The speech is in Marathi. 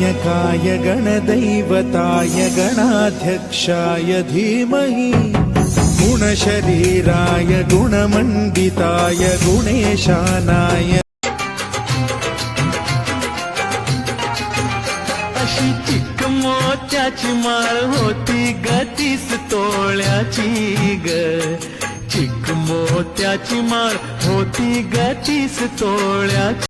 गणनायकाय गणदैवताय गणाध्यक्षाय धीमहि गुणशरीराय गुणमण्डिताय गुणेशानाय अशी चिक मोत्याची माळ होती गतीस तोळ्याची ग चिक मोत्याची माळ होती गतीस तोळ्याची